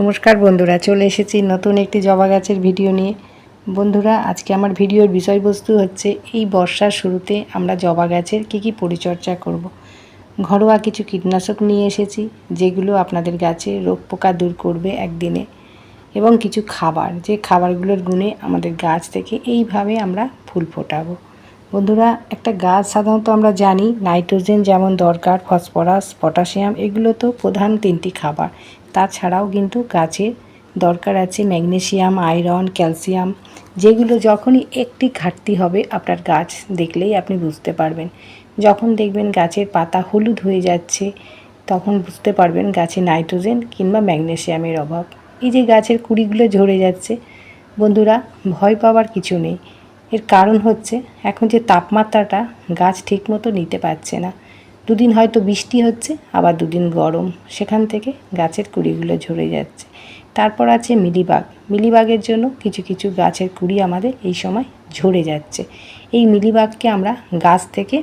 নমস্কার বন্ধুরা, চলে এসেছি নতুন একটি জবা গাছের ভিডিও নিয়ে। বন্ধুরা, আজকে আমার ভিডিওর বিষয়বস্তু হচ্ছে এই বর্ষার শুরুতে আমরা জবা গাছের কী কী পরিচর্যা করব। ঘরোয়া কিছু কীটনাশক নিয়ে এসেছি, যেগুলো আপনাদের গাছে রোগ পোকা দূর করবে একদিনে। এবং কিছু খাবার, যে খাবারগুলোর গুণে আমাদের গাছ থেকে এইভাবে আমরা ফুল ফোটাবো। বন্ধুরা, একটা গাছ সাধারণত আমরা জানি, নাইট্রোজেন যেমন দরকার, ফসফরাস, পটাশিয়াম, এগুলো তো প্রধান তিনটি খাবার। তাছাড়াও কিন্তু গাছের দরকার আছে ম্যাগনেসিয়াম, আয়রন, ক্যালসিয়াম, যেগুলো যখনই একটি ঘাটতি হবে, আপনার গাছ দেখলেই আপনি বুঝতে পারবেন। যখন দেখবেন গাছের পাতা হলুদ হয়ে যাচ্ছে, তখন বুঝতে পারবেন গাছে নাইট্রোজেন কিংবা ম্যাগনেসিয়ামের অভাব। এই যে গাছের কুড়িগুলো ঝরে যাচ্ছে, বন্ধুরা, ভয় পাওয়ার কিছু নেই। এর কারণ হচ্ছে, এখন যে তাপমাত্রাটা গাছ ঠিকমতো নিতে পারছে না। দুদিন হয়তো বৃষ্টি হচ্ছে, আবার দুদিন গরম। সেখান থেকে গাছের কুড়িগুলো ঝরে যাচ্ছে। তারপর আছে মিলিবাগ। মিলিবাগের জন্য কিছু কিছু গাছের কুড়ি আমাদের এই সময় ঝরে যাচ্ছে। এই মিলিবাগকে আমরা গাছ থেকে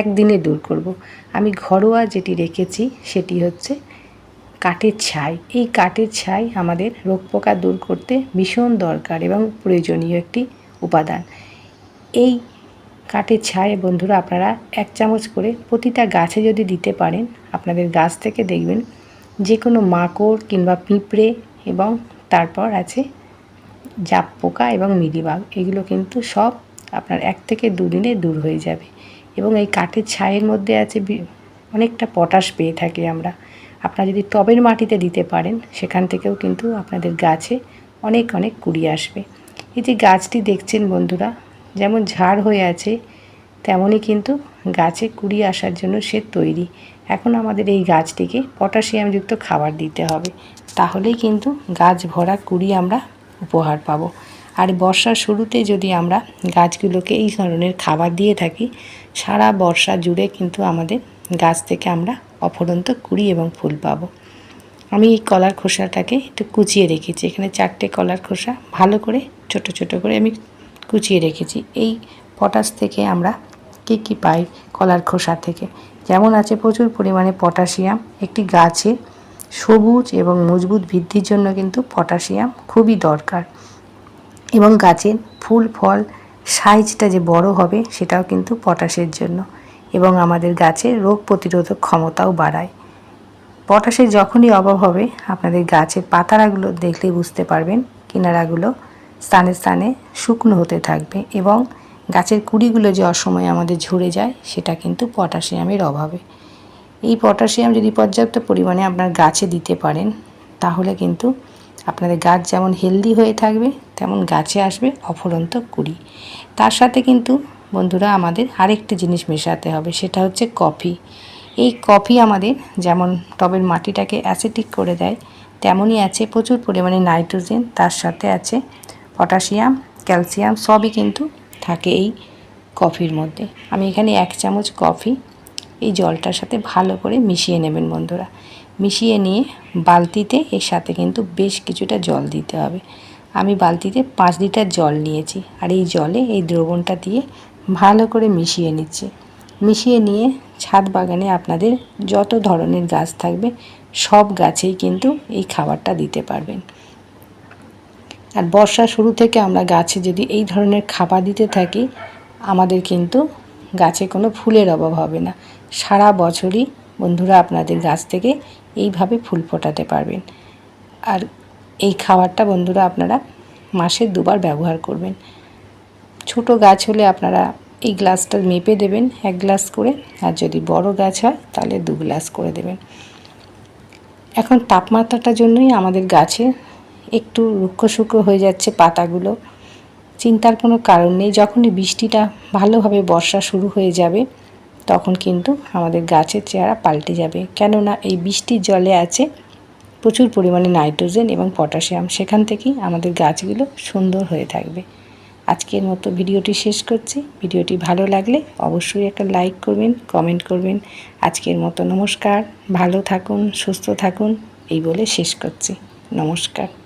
একদিনে দূর করব। আমি ঘরোয়া যেটি রেখেছি, সেটি হচ্ছে কাঠের ছাই। এই কাঠের ছাই আমাদের রোগ পোকা দূর করতে ভীষণ দরকার এবং প্রয়োজনীয় একটি উপাদান। এই কাঠের ছায় বন্ধুরা আপনারা এক চামচ করে প্রতিটা গাছে যদি দিতে পারেন, আপনাদের গাছ থেকে দেখবেন যে কোনো মাকড় কিংবা পিঁপড়ে এবং তারপর আছে জাপ পোকা এবং মিলিবাগ এগুলো কিন্তু সব আপনার এক থেকে দুদিনে দূর হয়ে যাবে এবং এই কাঠের ছায়ের মধ্যে আছে অনেকটা পটাশ পেয়ে থাকি আমরা। আপনারা যদি টবের মাটিতে দিতে পারেন, সেখান থেকেও কিন্তু আপনাদের গাছে অনেক অনেক কুড়ি আসবে। এই যে গাছটি দেখছেন বন্ধুরা যেমন ঝাড় হয়ে আছে, তেমনই কিন্তু গাছে কুড়ি আসার জন্য সে তৈরি। এখন আমাদের এই গাছটিকে পটাশিয়ামযুক্ত খাবার দিতে হবে। তাহলেই কিন্তু গাছ ভরা কুড়ি আমরা উপহার পাবো। আর বর্ষার শুরুতে যদি আমরা গাছগুলোকে এই ধরনের খাবার দিয়ে থাকি, সারা বর্ষা জুড়ে কিন্তু আমাদের গাছ থেকে আমরা অফরন্ত কুড়ি এবং ফুল পাবো। আমি এই কলার খোসাটাকে একটু কুচিয়ে রেখেছি। এখানে চারটে কলার খোসা ভালো করে, ছোট ছোট করে আমি কুচিয়ে রেখেছি। এই পটাশ থেকে আমরা কী কী পাই কলার খোসা থেকে? যেমন আছে প্রচুর পরিমাণে পটাশিয়াম, একটি গাছে সবুজ এবং মজবুত বৃদ্ধির জন্য কিন্তু পটাশিয়াম খুবই দরকার। এবং গাছের ফুল, ফল সাইজটা যে বড় হবে সেটাও কিন্তু পটাশের জন্য। এবং আমাদের গাছের রোগ প্রতিরোধক ক্ষমতাও বাড়ায়। পটাশের যখনই অভাব হবে, আপনাদের গাছের পাতারাগুলো দেখলেই বুঝতে পারবেন, কিনারাগুলো স্থানে স্থানে শুকনো হতে থাকবে এবং গাছের কুড়িগুলো যে অসময়ে আমাদের ঝরে যায়, সেটা কিন্তু পটাশিয়ামের অভাবে। এই পটাশিয়াম যদি পর্যাপ্ত পরিমাণে আপনার গাছে দিতে পারেন, তাহলে কিন্তু আপনাদের গাছ যেমন হেলদি হয়ে থাকবে, তেমন গাছে আসবে অফরন্ত কুড়ি। তার সাথে কিন্তু বন্ধুরা আমাদের আরেকটি জিনিস মেশাতে হবে, সেটা হচ্ছে কফি। এই কফি আমাদের যেমন টবের মাটিটাকে অ্যাসিটিক করে দেয়, তেমনই আছে প্রচুর পরিমাণে নাইট্রোজেন তার সাথে আছে পটাশিয়াম, ক্যালসিয়াম সবই কিন্তু থাকে এই কফির মধ্যে। আমি এখানে এক চামচ কফি এই জলটার সাথে ভালো করে মিশিয়ে নেবেন বন্ধুরা। মিশিয়ে নিয়ে বালতিতে এর সাথে কিন্তু বেশ কিছুটা জল দিতে হবে। আমি বালতিতে পাঁচ লিটার জল নিয়েছি আর এই জলে এই দ্রবণটা দিয়ে ভালো করে মিশিয়ে নিচ্ছি। মিশিয়ে নিয়ে ছাদ বাগানে আপনাদের যত ধরনের গাছ থাকবে সব গাছেই কিন্তু এই খাবারটা দিতে পারবেন। আর বর্ষা শুরু থেকে আমরা গাছে যদি এই ধরনের খাবার দিতে থাকি, আমাদের কিন্তু গাছে কোনো ফুলের অভাব হবে না। সারা বছরই বন্ধুরা আপনাদের গাছ থেকে এইভাবে ফুল ফোটাতে পারবেন। আর এই খাবারটা বন্ধুরা আপনারা মাসে দুবার ব্যবহার করবেন। ছোট গাছ হলে আপনারা এই গ্লাসটা মেপে দেবেন এক গ্লাস করে, আর যদি বড় গাছ হয় তাহলে দু গ্লাস করে দেবেন। এখন তাপমাত্রাটার জন্যই আমাদের গাছে একটু রুক্ষ শুক্ষ হয়ে যাচ্ছে পাতাগুলো। চিন্তার কোনো কারণ নেই। যখনই বৃষ্টিটা ভালোভাবে বর্ষা শুরু হয়ে যাবে, তখন কিন্তু আমাদের গাছের চেহারা পাল্টে যাবে। কেননা এই বৃষ্টির জলে আছে প্রচুর পরিমাণে নাইট্রোজেন এবং পটাশিয়াম। সেখান থেকেই আমাদের গাছগুলো সুন্দর হয়ে থাকবে। আজকের মতো ভিডিওটি শেষ করছি। ভিডিওটি ভালো লাগলে অবশ্যই একটা লাইক করবেন, কমেন্ট করবেন। আজকের মতো নমস্কার। ভালো থাকুন, সুস্থ থাকুন। এই বলে শেষ করছি। নমস্কার।